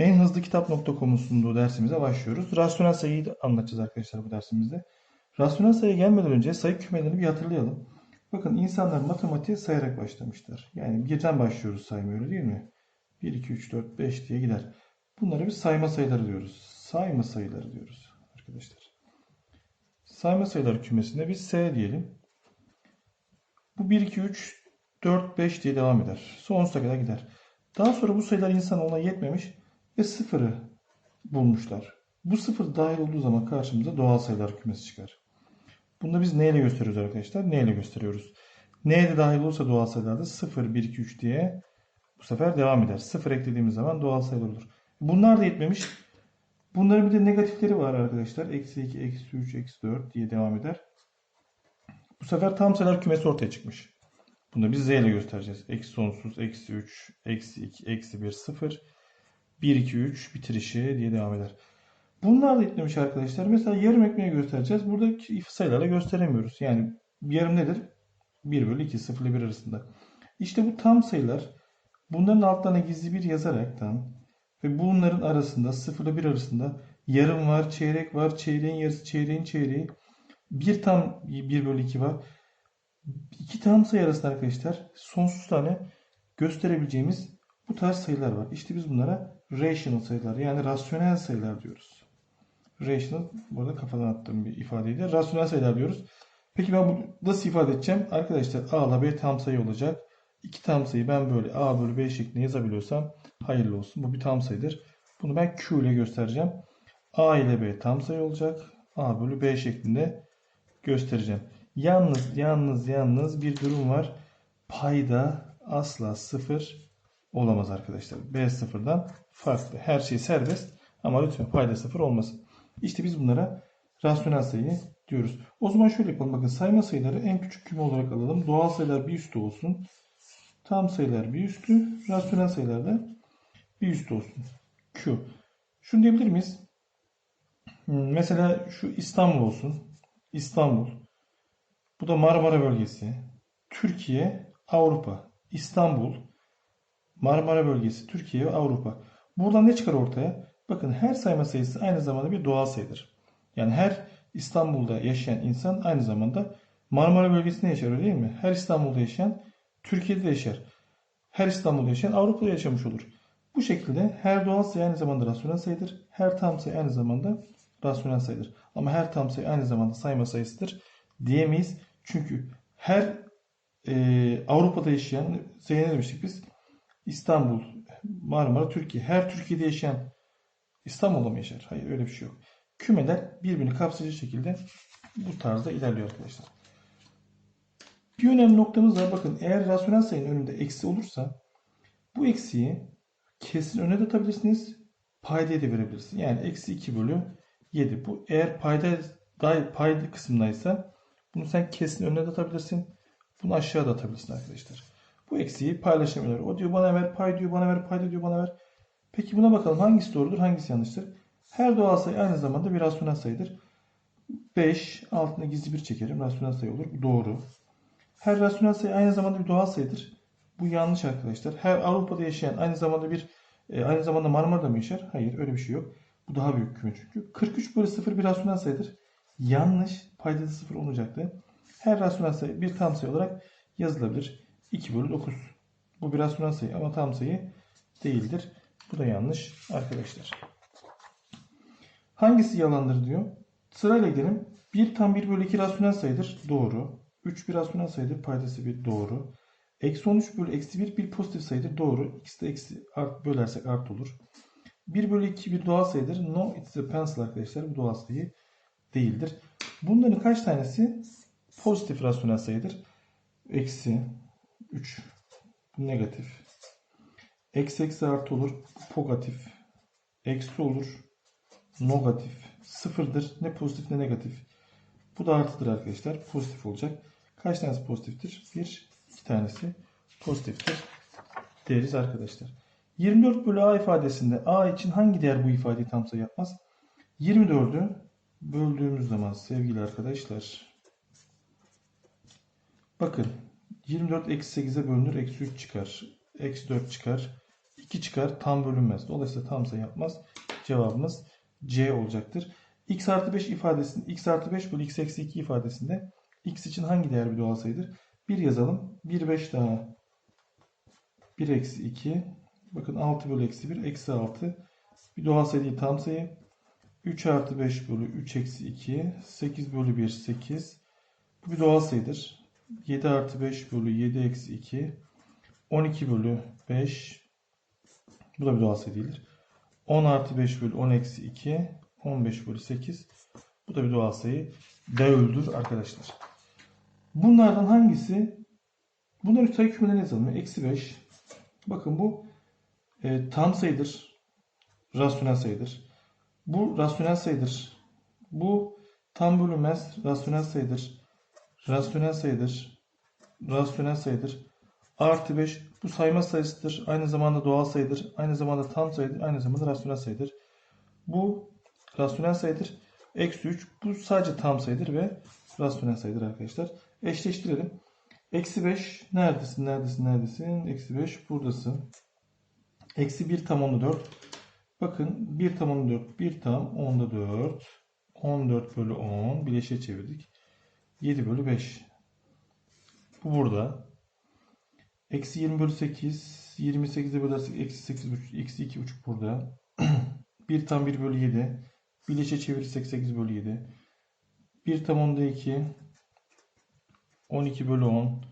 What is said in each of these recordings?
En hızlı kitap.com'un sunduğu dersimize başlıyoruz. Rasyonel sayıyı anlatacağız arkadaşlar bu dersimizde. Rasyonel sayıya gelmeden önce sayı kümelerini bir hatırlayalım. Bakın insanlar matematiğe sayarak başlamışlar. Yani birden başlıyoruz saymaya değil mi? 1, 2, 3, 4, 5 diye gider. Bunlara biz sayma sayıları diyoruz. Sayma sayıları diyoruz arkadaşlar. Sayma sayıları kümesinde biz S diyelim. Bu 1, 2, 3, 4, 5 diye devam eder. Sonsuza kadar gider. Daha sonra bu sayılar insan ona yetmemiş ve sıfırı bulmuşlar. Bu sıfır dahil olduğu zaman karşımıza doğal sayılar kümesi çıkar. Bunu da biz neyle gösteriyoruz arkadaşlar? Neyle gösteriyoruz? Neye de dahil olursa doğal sayılarda 0, 1, 2, 3 diye bu sefer devam eder. 0 eklediğimiz zaman doğal sayılar olur. Bunlar da yetmemiş. Bunların bir de negatifleri var arkadaşlar. Eksi 2, eksi 3, eksi 4 diye devam eder. Bu sefer tam sayılar kümesi ortaya çıkmış. Bunu da biz z ile göstereceğiz. Eksi sonsuz, eksi 3, eksi 2, eksi 1, 0, 1, 2, 3 bitirişi diye devam eder. Bunlar da yetmemiş arkadaşlar. Mesela yarım ekmeği göstereceğiz. Buradaki sayılarla gösteremiyoruz. Yani yarım nedir? 1 bölü 2, 0 ile 1 arasında. İşte bu tam sayılar bunların altlarına gizli bir yazaraktan ve bunların arasında 0 ile 1 arasında yarım var, çeyrek var, çeyreğin yarısı, çeyreğin çeyreği. Bir tam 1 bölü 2 var. İki tam sayı arasında arkadaşlar sonsuz tane gösterebileceğimiz bu tarz sayılar var. İşte biz bunlara rational sayılar yani rasyonel sayılar diyoruz. Rational burada kafadan attığım bir ifadeydi. Rasyonel sayılar diyoruz. Peki ben bunu nasıl ifade edeceğim? Arkadaşlar a ile b tam sayı olacak. İki tam sayı ben böyle a bölü b şeklinde yazabiliyorsam hayırlı olsun. Bu bir tam sayıdır. Bunu ben q ile göstereceğim. a ile b tam sayı olacak. a bölü b şeklinde göstereceğim. Yalnız yalnız yalnız bir durum var. Payda asla sıfır olamaz arkadaşlar. B sıfırdan farklı. Her şey serbest ama lütfen payda sıfır olmasın. İşte biz bunlara rasyonel sayı diyoruz. O zaman şöyle yapalım. Bakın sayma sayıları en küçük küme olarak alalım. Doğal sayılar bir üstü olsun. Tam sayılar bir üstü. Rasyonel sayılar da bir üstü olsun. Q. Şunu diyebilir miyiz? Hmm, Mesela şu İstanbul olsun. İstanbul. Bu da Marmara bölgesi. Türkiye, Avrupa. İstanbul, Marmara bölgesi, Türkiye Avrupa. Buradan ne çıkar ortaya? Bakın her sayma sayısı aynı zamanda bir doğal sayıdır. Yani her İstanbul'da yaşayan insan aynı zamanda Marmara bölgesinde yaşar öyle değil mi? Her İstanbul'da yaşayan Türkiye'de yaşar. Her İstanbul'da yaşayan Avrupa'da yaşamış olur. Bu şekilde her doğal sayı aynı zamanda rasyonel sayıdır. Her tam sayı aynı zamanda rasyonel sayıdır. Ama her tam sayı aynı zamanda sayma sayısıdır diyemeyiz. Çünkü her e, Avrupa'da yaşayan, ne demiştik biz? İstanbul, Marmara, Türkiye. Her Türkiye'de yaşayan İstanbul'da mı yaşar? Hayır öyle bir şey yok. Kümeler birbirini kapsayıcı şekilde bu tarzda ilerliyor arkadaşlar. Bir önemli noktamız var. Bakın eğer rasyonel sayının önünde eksi olursa bu eksiyi kesin öne de atabilirsiniz. Paydaya da verebilirsiniz. Yani eksi 2 bölü 7. Bu eğer payda payda kısımdaysa bunu sen kesin önüne de atabilirsin. Bunu aşağıya da atabilirsin arkadaşlar. Bu eksiği paylaşamıyorlar. O diyor bana ver pay diyor bana ver pay diyor bana ver. Peki buna bakalım hangisi doğrudur hangisi yanlıştır? Her doğal sayı aynı zamanda bir rasyonel sayıdır. 5 altına gizli bir çekerim. Rasyonel sayı olur. Bu doğru. Her rasyonel sayı aynı zamanda bir doğal sayıdır. Bu yanlış arkadaşlar. Her Avrupa'da yaşayan aynı zamanda bir e, aynı zamanda Marmara'da mı yaşar? Hayır öyle bir şey yok. Bu daha büyük küme çünkü. 43 bölü 0 bir rasyonel sayıdır. Yanlış. Paydada 0 olacaktı. Her rasyonel sayı bir tam sayı olarak yazılabilir. 2 bölü 9. Bu bir rasyonel sayı ama tam sayı değildir. Bu da yanlış arkadaşlar. Hangisi yalandır diyor. Sırayla gidelim. 1 tam 1 bölü 2 rasyonel sayıdır. Doğru. 3 bir rasyonel sayıdır. Paydası 1 doğru. Eksi 13 bölü eksi 1 bir pozitif sayıdır. Doğru. İkisi de eksi art bölersek art olur. 1 bölü 2 bir doğal sayıdır. No it's a pencil arkadaşlar. Bu doğal sayı değildir. Bunların kaç tanesi pozitif rasyonel sayıdır? Eksi 3. Bu negatif. Eksi eksi artı olur. Pozitif. Eksi olur. Negatif. Sıfırdır. Ne pozitif ne negatif. Bu da artıdır arkadaşlar. Pozitif olacak. Kaç tanesi pozitiftir? Bir, iki tanesi pozitiftir deriz arkadaşlar. 24 bölü a ifadesinde a için hangi değer bu ifadeyi tam sayı yapmaz? 24'ü böldüğümüz zaman sevgili arkadaşlar bakın 24 eksi 8'e bölünür eksi 3 çıkar. Eksi 4 çıkar. 2 çıkar tam bölünmez. Dolayısıyla tam sayı yapmaz. Cevabımız C olacaktır. x artı 5 ifadesinde x artı 5 bölü x eksi 2 ifadesinde x için hangi değer bir doğal sayıdır? 1 yazalım. 1 5 daha 1 eksi 2 bakın 6 bölü eksi 1 eksi 6 bir doğal sayı değil tam sayı 3 artı 5 bölü 3 eksi 2 8 bölü 1 8 bu bir doğal sayıdır 7 artı 5 bölü 7 eksi 2 12 bölü 5 bu da bir doğal sayı değildir. 10 artı 5 bölü 10 eksi 2 15 bölü 8 bu da bir doğal sayı değildir arkadaşlar. Bunlardan hangisi? Bunların sayı kümelerini yazalım. Eksi 5 bakın bu e, tam sayıdır rasyonel sayıdır. Bu rasyonel sayıdır. Bu tam bölünmez rasyonel sayıdır. Rasyonel sayıdır. Rasyonel sayıdır. Artı 5 bu sayma sayısıdır. Aynı zamanda doğal sayıdır. Aynı zamanda tam sayıdır. Aynı zamanda rasyonel sayıdır. Bu rasyonel sayıdır. Eksi 3 bu sadece tam sayıdır ve rasyonel sayıdır arkadaşlar. Eşleştirelim. Eksi 5 neredesin neredesin neredesin? Eksi 5 buradasın. Eksi 1 tam 10'da 4. Bakın 1 tam 14, 1 tam 10'da 4. 14 bölü 10 bileşe çevirdik. 7 bölü 5. Bu burada. Eksi 20 bölü 8. 28'e bölersek eksi 8 buçuk, eksi 2 buçuk burada. 1 tam 1 bölü 7. Bileşe çevirirsek 8 bölü 7. 1 tam 10'da 2. 12 bölü 10.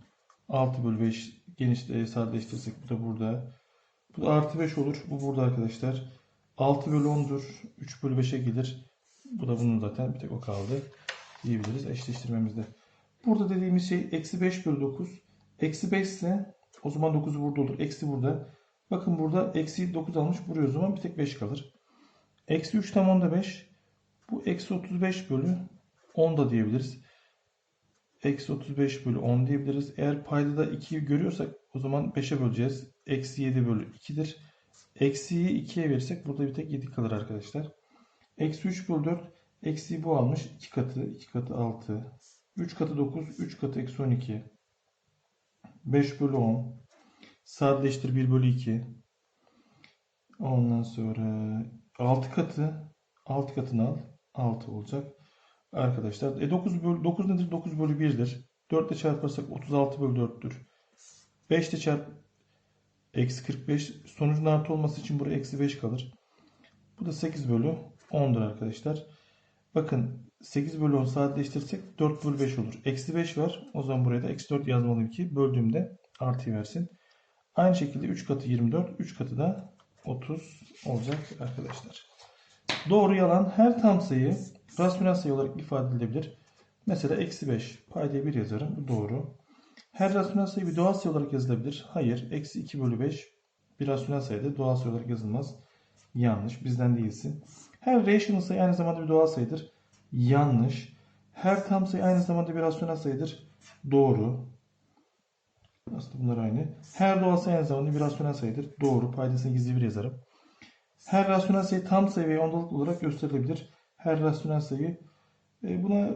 6 bölü 5 genişle sadeleştirirsek bu da burada. Bu da artı 5 olur. Bu burada arkadaşlar. 6 bölü 10'dur. 3 bölü 5'e gelir. Bu da bunun zaten bir tek o kaldı. Diyebiliriz eşleştirmemizde. Burada dediğimiz şey eksi 5 bölü 9. Eksi 5 ise o zaman 9 burada olur. Eksi burada. Bakın burada eksi 9 almış. Buraya o zaman bir tek 5 kalır. Eksi 3 tam 10'da 5. Bu eksi 35 bölü 10 da diyebiliriz. Eksi 35 bölü 10 diyebiliriz. Eğer payda da 2'yi görüyorsak o zaman 5'e böleceğiz. Eksi 7 bölü 2'dir. Eksiyi 2'ye verirsek burada bir tek 7 kalır arkadaşlar. Eksi 3 bölü 4. Eksiyi bu almış. 2 katı. 2 katı 6. 3 katı 9. 3 katı eksi 12. 5 bölü 10. Sadeleştir 1 bölü 2. Ondan sonra 6 katı. 6 katını al. 6 olacak. Arkadaşlar. E 9 bölü 9 nedir? 9 bölü 1'dir. 4 ile çarparsak 36 bölü 4'tür. 5 ile çarp Eksi 45. Sonucun artı olması için buraya eksi 5 kalır. Bu da 8 bölü 10'dur arkadaşlar. Bakın 8 bölü 10 sadeleştirirsek 4 bölü 5 olur. Eksi 5 var. O zaman buraya da eksi 4 yazmalıyım ki böldüğümde artıyı versin. Aynı şekilde 3 katı 24. 3 katı da 30 olacak arkadaşlar. Doğru yalan her tam sayı rasyonel sayı olarak ifade edilebilir. Mesela eksi 5. Paydaya 1 yazarım. Bu doğru. Her rasyonel sayı bir doğal sayı olarak yazılabilir. Hayır. Eksi 2 bölü 5 bir rasyonel sayıdır. Doğal sayı olarak yazılmaz. Yanlış. Bizden değilsin. Her rational sayı aynı zamanda bir doğal sayıdır. Yanlış. Her tam sayı aynı zamanda bir rasyonel sayıdır. Doğru. Aslında bunlar aynı. Her doğal sayı aynı zamanda bir rasyonel sayıdır. Doğru. Paydasını gizli bir yazarım. Her rasyonel sayı tam sayı ve ondalık olarak gösterilebilir. Her rasyonel sayı e, buna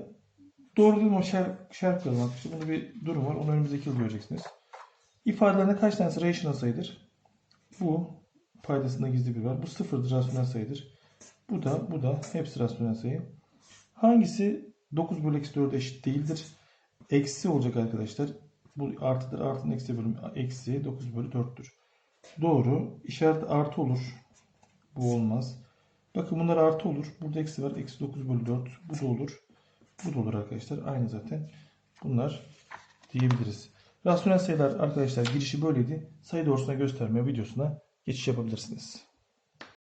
Doğru değil mi? O şer, şerh koyalım. İşte bunun bir durum var. Onu önümüzdeki yıl göreceksiniz. İfadelerinde kaç tanesi rational sayıdır? Bu paydasında gizli bir var. Bu sıfırdır rasyonel sayıdır. Bu da bu da hepsi rasyonel sayı. Hangisi 9 bölü eksi 4 eşit değildir? Eksi olacak arkadaşlar. Bu artıdır. Artının eksi bölümü eksi 9 bölü 4'tür. Doğru. İşaret artı olur. Bu olmaz. Bakın bunlar artı olur. Burada eksi var. Eksi 9 bölü 4. Bu da olur. Bu da olur arkadaşlar. Aynı zaten. Bunlar diyebiliriz. Rasyonel sayılar arkadaşlar girişi böyleydi. Sayı doğrusuna gösterme videosuna geçiş yapabilirsiniz.